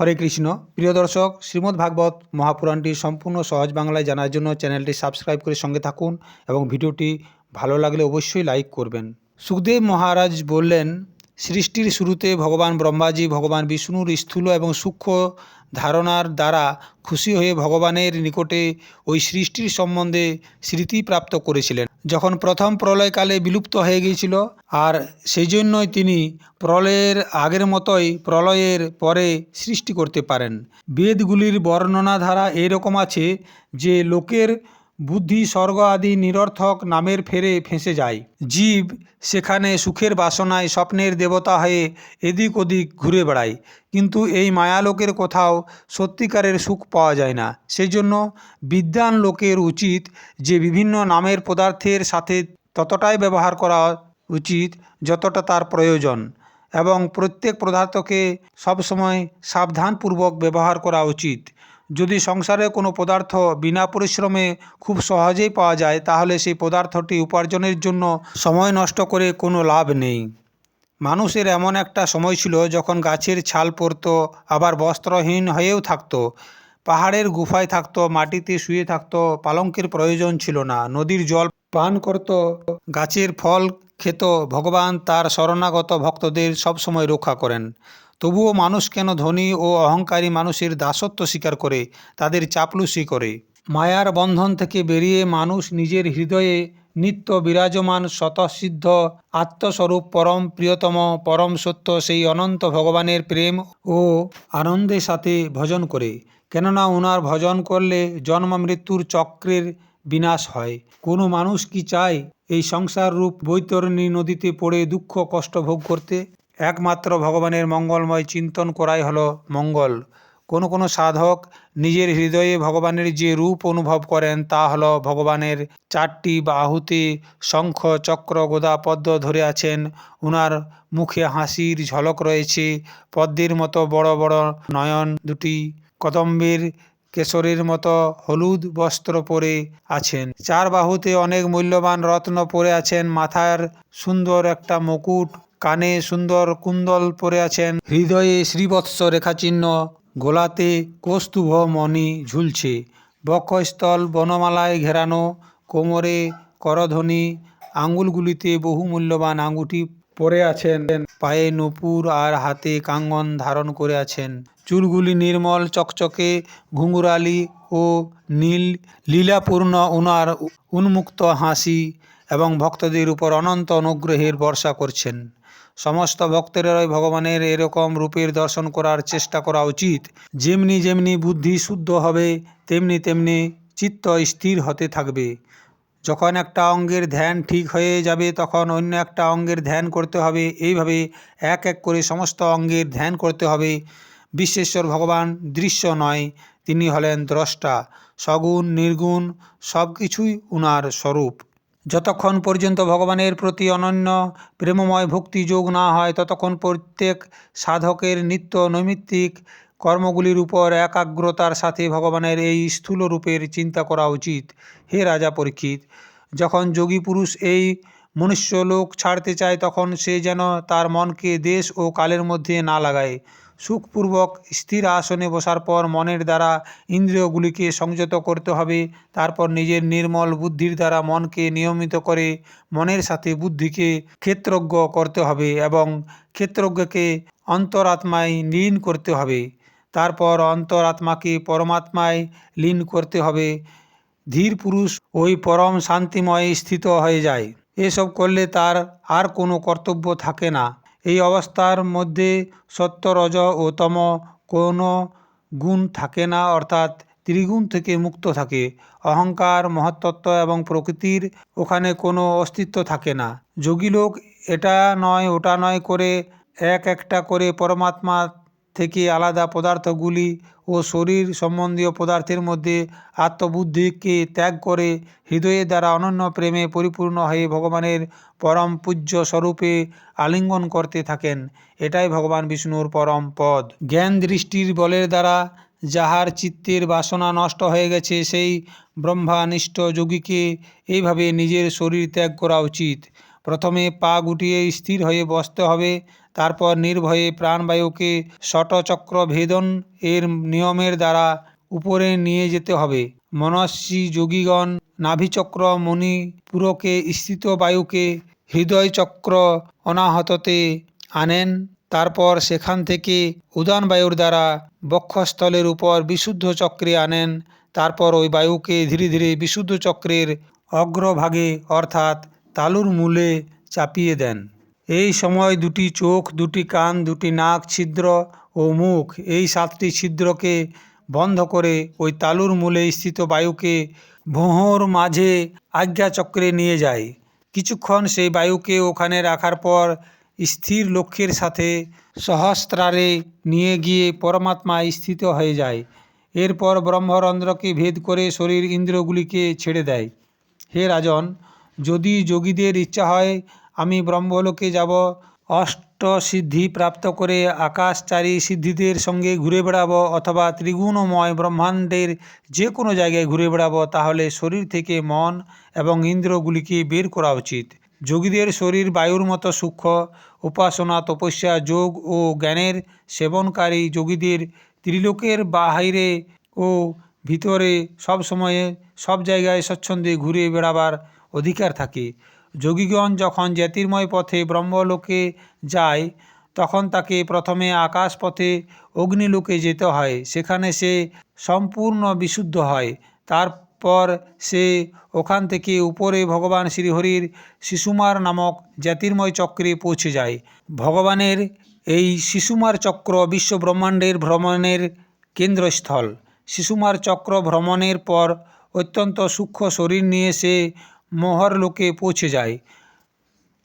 হরে কৃষ্ণ। প্রিয় দর্শক, শ্রীমদ্ ভাগবত মহাপুরাণটি সম্পূর্ণ সহজ বাংলায় জানার জন্য চ্যানেলটি সাবস্ক্রাইব করে সঙ্গে থাকুন এবং ভিডিওটি ভালো লাগলে অবশ্যই লাইক করবেন। সুখদেব মহারাজ বললেন সৃষ্টির শুরুতে ভগবান ব্রহ্মাজি, ভগবান বিষ্ণুর স্থূল এবং সূক্ষ্ম ধারণার দ্বারা খুশি হয়ে ভগবানের নিকটে ওই সৃষ্টির সম্বন্ধে স্মৃতি প্রাপ্ত করেছিলেন। যখন প্রথম প্রলয়কালে বিলুপ্ত হয়ে গিয়েছিল, আর সেই জন্যই তিনি প্রলয়ের আগের মতোই প্রলয়ের পরে সৃষ্টি করতে পারেন। বেদগুলির বর্ণনা ধারা এরকম আছে যে, লোকের বুদ্ধি, স্বর্গ আদি নিরর্থক নামের ফেরে ফেঁসে যায়। জীব সেখানে সুখের বাসনায় স্বপ্নের দেবতা হয়ে এদিক ওদিক ঘুরে বেড়ায়। কিন্তু এই মায়ালোকের কোথাও সত্যিকারের সুখ পাওয়া যায় না। সেই জন্য বিদ্যান লোকের উচিত যে বিভিন্ন নামের পদার্থের সাথে ততটাই ব্যবহার করা উচিত যতটা তার প্রয়োজন এবং প্রত্যেক পদার্থকে সবসময় সাবধানপূর্বক ব্যবহার করা উচিত। যদি সংসারে কোনো পদার্থ বিনা পরিশ্রমে খুব সহজেই পাওয়া যায়, তাহলে সেই পদার্থটি উপার্জনের জন্য সময় নষ্ট করে কোনো লাভ নেই। মানুষের এমন একটা সময় ছিল যখন গাছের ছাল পড়তো, আবার বস্ত্রহীন হয়েও থাকতো, পাহাড়ের গুফায় থাকতো, মাটিতে শুয়ে থাকতো, পালঙ্কের প্রয়োজন ছিল না, নদীর জল পান করত, গাছের ফল খেত, ভগবান তার শরণাগত ভক্তদের সবসময় রক্ষা করেন। তবুও মানুষ কেন ধনী ও অহংকারী মানুষের দাসত্ব স্বীকার করে, তাদের চাপলুসি করে? মায়ার বন্ধন থেকে বেরিয়ে মানুষ নিজের হৃদয়ে নিত্য বিরাজমান স্বতঃসিদ্ধ, আত্মস্বরূপ, পরম প্রিয়তম, পরম সত্য সেই অনন্ত ভগবানের প্রেম ও আনন্দের সাথে ভজন করে। কেননা ওনার ভজন করলে জন্ম মৃত্যুর চক্রের বিনাশ হয়। কোনো মানুষ কি চায় এই সংসার রূপ বৈতরণী নদীতে পড়ে দুঃখ কষ্ট ভোগ করতে? একমাত্র ভগবানের মঙ্গলময় চিন্তন করাই হলো মঙ্গল। কোনো কোনো সাধক নিজের হৃদয়ে ভগবানের যে রূপ অনুভব করেন তা হলো ভগবানের চারটি বাহুতে শঙ্খ, চক্র, গদা, পদ্ম ধরে আছেন। ওনার মুখে হাসির ঝলক রয়েছে। পদ্মের মতো বড় বড় নয়ন দুটি, কদম্বের কেশরের মতো হলুদ বস্ত্র পরে আছেন। চার বাহুতে অনেক মূল্যবান রত্ন পরে আছেন। মাথার সুন্দর একটা মুকুট কানে সুন্দর কুন্দল পরে আছেন। হৃদয়ে শ্রীবৎস রেখাচিহ্ন, গোলাতে কৌস্তুভ মণি ঝুলছে। বক্ষস্থল বনমালায় ঘেরানো, কোমরে করধ্বনি আঙ্গুলগুলিতে বহু মূল্যবান আঙ্গুটি পরে আছেন। পায়ে নূপুর আর হাতে কাঙ্গন ধারণ করে আছেন। চুলগুলি নির্মল চকচকে, ঘুঙুরালি ও নীল, লীলাপূর্ণ উনার উন্মুক্ত হাসি এবং ভক্তদের উপর অনন্ত অনুগ্রহের বর্ষা করছেন। সমস্ত ভক্তেরাই ভগবানের এরকম রূপের দর্শন করার চেষ্টা করা উচিত। যেমনি যেমনি বুদ্ধি শুদ্ধ হবে, তেমনি তেমনি চিত্ত স্থির হতে থাকবে। যখন একটা অঙ্গের ধ্যান ঠিক হয়ে যাবে, তখন অন্য একটা অঙ্গের ধ্যান করতে হবে। এইভাবে এক এক করে সমস্ত অঙ্গের ধ্যান করতে হবে। বিশ্বেশ্বর ভগবান দৃশ্য নয়, তিনি হলেন দ্রষ্টা। সগুণ, নির্গুণ সব কিছুই উনার স্বরূপ। যতক্ষণ পর্যন্ত ভগবানের প্রতি অনন্য প্রেমময় ভক্তি যোগ না হয়, ততক্ষণ প্রত্যেক সাধকের নিত্য নৈমিত্তিক কর্মগুলির উপর একাগ্রতার সাথে ভগবানের এই স্থূল রূপের চিন্তা করা উচিত। হে রাজা পরীক্ষিত, যখন যোগী পুরুষ এই মনুষ্যলোক ছাড়তে চায়, তখন সে যেন তার মনকে দেশ ও কালের মধ্যে না লাগায়। সুখপূর্বক স্থির আসনে বসার পর মনের দ্বারা ইন্দ্রিয়গুলিকে সংযত করতে হবে, তারপর নিজের নির্মল বুদ্ধির দ্বারা মনকে নিয়মিত করে মনের সাথে বুদ্ধিকে ক্ষেত্রজ্ঞ করতে হবে এবং ক্ষেত্রজ্ঞকে অন্তরাত্মায় লীন করতে হবে। তারপর অন্তরাত্মাকে পরমাত্মায় লীন করতে হবে। ধীর পুরুষ ওই পরম শান্তিময় স্থিত হয়ে যায়। এসব করলে তার আর কোনো কর্তব্য থাকে না। এই অবস্থার মধ্যে সত্য রজ ও তম কোনো গুণ থাকে না, অর্থাৎ ত্রিগুণ থেকে মুক্ত থাকে। অহংকার মহাতত্ত্ব এবং প্রকৃতির ওখানে কোনো অস্তিত্ব থাকে না। যোগী লোক এটা নয়, ওটা নয় করে এক একটা করে পরমাত্মা থেকে আলাদা পদার্থগুলি ও শরীর সম্বন্ধীয় পদার্থের মধ্যে আত্মবুদ্ধিকে ত্যাগ করে হৃদয়ের দ্বারা অনন্য প্রেমে পরিপূর্ণ হয়ে ভগবানের পরম পূজ্য স্বরূপে আলিঙ্গন করতে থাকেন। এটাই ভগবান বিষ্ণুর পরম পদ। জ্ঞান দৃষ্টির বলের দ্বারা যাহার চিত্তের বাসনা নষ্ট হয়ে গেছে, সেই ব্রহ্মানিষ্ঠ যোগীকে এইভাবে নিজের শরীর ত্যাগ করা উচিত। প্রথমে পা গুটিয়ে স্থির হয়ে বসতে হবে। তারপর নির্ভয়ে প্রাণবায়ুকে ষটচক্র ভেদন এর নিয়মের দ্বারা উপরে নিয়ে যেতে হবে। মনস্বী যোগীগণ নাভিচক্র মণিপুরকে স্থিত বায়ুকে হৃদয়চক্র অনাহততে আনেন। তারপর সেখান থেকে উদান বায়ুর দ্বারা বক্ষস্থলের উপর বিশুদ্ধ চক্রে আনেন। তারপর ওই বায়ুকে ধীরে ধীরে বিশুদ্ধ চক্রের অগ্রভাগে অর্থাৎ তালুর মূলে চাপিয়ে দেন। এই সময় দুটি চোখ, দুটি কান, দুটি নাক ছিদ্র ও মুখ, এই সাতটি ছিদ্রকে বন্ধ করে ওই তালুর মূলে স্থিত বায়ুকে ভোঁহর মাঝে আজ্ঞাচক্রে নিয়ে যায়। কিছুক্ষণ সেই বায়ুকে ওখানে রাখার পর স্থির লক্ষ্যের সাথে সহস্রারে নিয়ে গিয়ে পরমাত্মা স্থিত হয়ে যায়। এরপর ব্রহ্মরন্ধ্রকে ভেদ করে শরীর ইন্দ্রগুলিকে ছেড়ে দেয়। হে রাজন, যদি যোগীদের ইচ্ছা হয় আমি ব্রহ্মলোকে যাব অষ্ট সিদ্ধি প্রাপ্ত করে আকাশচারী সিদ্ধিদের সঙ্গে ঘুরে বেড়াবো অথবা ত্রিগুণময় ব্রহ্মাণ্ডের যে কোনো জায়গায় ঘুরে বেড়াবো, তাহলে শরীর থেকে মন এবং ইন্দ্রগুলিকে বের করা উচিত। যোগীদের শরীর বায়ুর মতো সূক্ষ্ম, উপাসনা, তপস্যা, যোগ ও জ্ঞানের সেবনকারী যোগীদের ত্রিলোকের বাহিরে ও ভিতরে সব সময়ে সব জায়গায় স্বচ্ছন্দে ঘুরে বেড়াবার অধিকার থাকে। যোগীগণ যখন জ্যোতির্ময় পথে ব্রহ্মলোকে যায়, তখন তাকে প্রথমে আকাশ পথে অগ্নিলোকে যেতে হয়। সেখানে সে সম্পূর্ণ বিশুদ্ধ হয়। তারপর সে ওখান থেকে উপরে ভগবান শ্রীহরির শিশুমার নামক জ্যোতির্ময় চক্রে পৌঁছে যায়। ভগবানের এই শিশুমার চক্র বিশ্ব ব্রহ্মাণ্ডের ভ্রমণের কেন্দ্রস্থল। শিশুমার চক্র ভ্রমণের পর অত্যন্ত সূক্ষ্ম শরীর নিয়ে সে মোহরলোকে পৌঁছে যায়।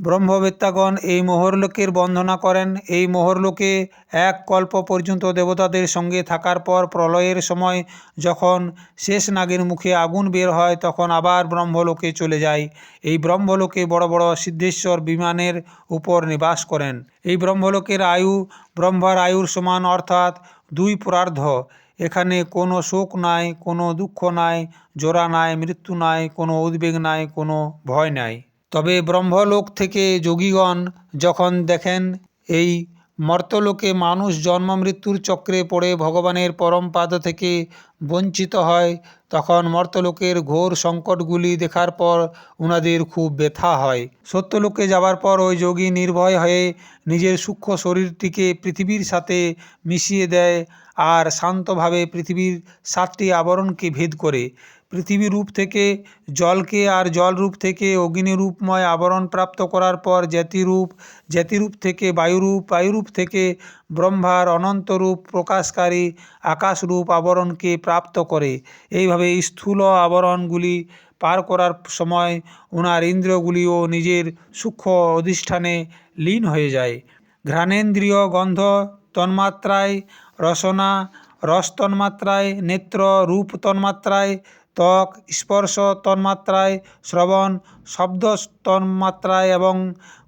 ব্রহ্মবেত্তাগণ এই মোহরলোকের বন্দনা করেন। এই মোহরলোকে এক কল্প পর্যন্ত দেবতাদের সঙ্গে থাকার পর প্রলয়ের সময় যখন শেষ নাগের মুখে আগুন বের হয়, তখন আবার ব্রহ্মলোকে চলে যায়। এই ব্রহ্মলোকে বড় বড় সিদ্ধেশ্বর বিমানের উপর নিবাস করেন। এই ব্রহ্মলোকের আয়ু ব্রহ্মার আয়ুর সমান, অর্থাৎ দুই পরার্ধ। এখানে কোনো শোক নাই, কোনো দুঃখ নাই, জোড়া নাই, মৃত্যু নাই, কোনো উদ্বেগ নাই, কোনো ভয় নাই। তবে ব্রহ্মলোক থেকে যোগীগণ যখন দেখেন এই মর্তলোকে মানুষ জন্ম মৃত্যুর চক্রে পড়ে ভগবানের পরম পাদ থেকে বঞ্চিত হয়, তখন মর্তলোকের ঘোর সংকটগুলি দেখার পর ওনাদের খুব ব্যথা হয়। সত্যলোকে যাবার পর ওই যোগী নির্ভয় হয়ে নিজের সূক্ষ্ম শরীরটিকে পৃথিবীর সাথে মিশিয়ে দেয় আর শান্তভাবে পৃথিবীর সাতটি আবরণকে ভেদ করে, পৃথিবী রূপ থেকে জলকে আর জল রূপ থেকে অগ্নিরূপময় আবরণ প্রাপ্ত করার পর জ্যোতিরূপ জ্যোতিরূপ থেকে বায়ুরূপ বায়ুরূপ থেকে ব্রহ্মার অনন্তরূপ প্রকাশকারী আকাশরূপ আবরণকে প্রাপ্ত করে। এইভাবে স্থূল আবরণগুলি পার করার সময় ওনার ইন্দ্রিয়গুলিও নিজের সূক্ষ্ম অধিষ্ঠানে লীন হয়ে যায়। ঘ্রাণেন্দ্রিয় গন্ধ তন্মাত্রায় রসনা, রস তন্মাত্রায়, নেত্র, রূপ তন্মাত্রায়, ত্বক, স্পর্শ তন্মাত্রায়, শ্রবণ, শব্দ তন্মাত্রায় এবং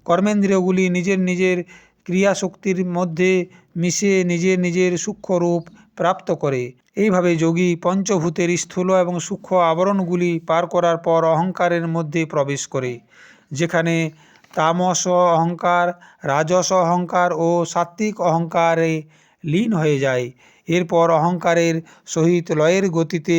কর্মেন্দ্রিয়গুলি নিজের নিজের ক্রিয়াশক্তির মধ্যে মিশে নিজের নিজের সূক্ষ্ম রূপ প্রাপ্ত করে। এইভাবে যোগী পঞ্চভূতের স্থূল এবং সূক্ষ্ম আবরণগুলি পার করার পর অহংকারের মধ্যে প্রবেশ করে, যেখানে তামস অহংকার, রাজস অহংকার ও সাত্ত্বিক অহংকারে লীন হয়ে যায়। এরপর অহংকারের সহিত লয়ের গতিতে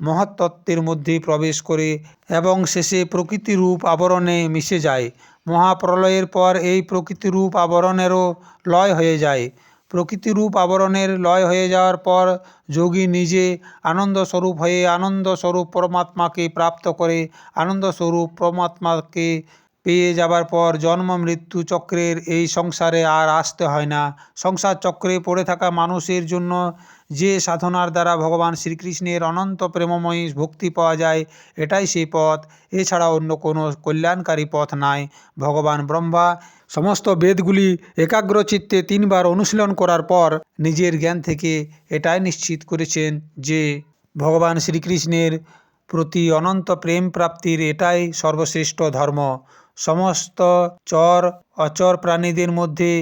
মহাতত্ত্বের মধ্যে প্রবেশ করে এবং শেষে প্রকৃতিরূপ আবরণে মিশে যায়। মহাপ্রলয়ের পর এই প্রকৃতিরূপ আবরণেরও লয় হয়ে যায়। প্রকৃতিরূপ আবরণের লয় হয়ে যাওয়ার পর যোগী নিজে আনন্দস্বরূপ হয়ে আনন্দস্বরূপ পরমাত্মাকে প্রাপ্ত করে, আনন্দস্বরূপ পরমাত্মাকে পেয়ে যাবার পর জন্ম মৃত্যু চক্রের এই সংসারে আর আসতে হয় না। সংসার চক্রে পড়ে থাকা মানুষের জন্য যে সাধনার দ্বারা ভগবান শ্রীকৃষ্ণের অনন্ত প্রেমময়ী ভক্তি পাওয়া যায়, এটাই সেই পথ। এছাড়া অন্য কোনো কল্যাণকারী পথ নাই। ভগবান ব্রহ্মা সমস্ত বেদগুলি একাগ্র চিত্তে তিনবার অনুশীলন করার পর নিজের জ্ঞান থেকে এটাই নিশ্চিত করেছেন যে ভগবান শ্রীকৃষ্ণের প্রতি অনন্ত প্রেম প্রাপ্তির এটাই সর্বশ্রেষ্ঠ ধর্ম। সমস্ত চর, অচর প্রাণীদের মধ্যে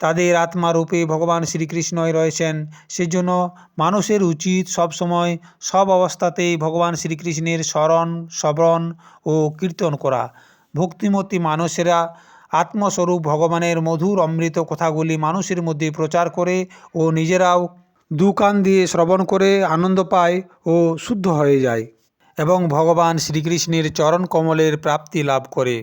তাদের আত্মারূপে ভগবান শ্রীকৃষ্ণই রয়েছেন। সেজন্য মানুষের উচিত সবসময় সব অবস্থাতেই ভগবান শ্রীকৃষ্ণের স্মরণ, শ্রবণ ও কীর্তন করা। ভক্তিমতী মানুষেরা আত্মস্বরূপ ভগবানের মধুর অমৃত কথাগুলি মানুষের মধ্যে প্রচার করে ও নিজেরাও দু কান দিয়ে শ্রবণ করে আনন্দ পায় ও শুদ্ধ হয়ে যায় এবং ভগবান শ্রীকৃষ্ণের চরণ কমলের প্রাপ্তি লাভ করে।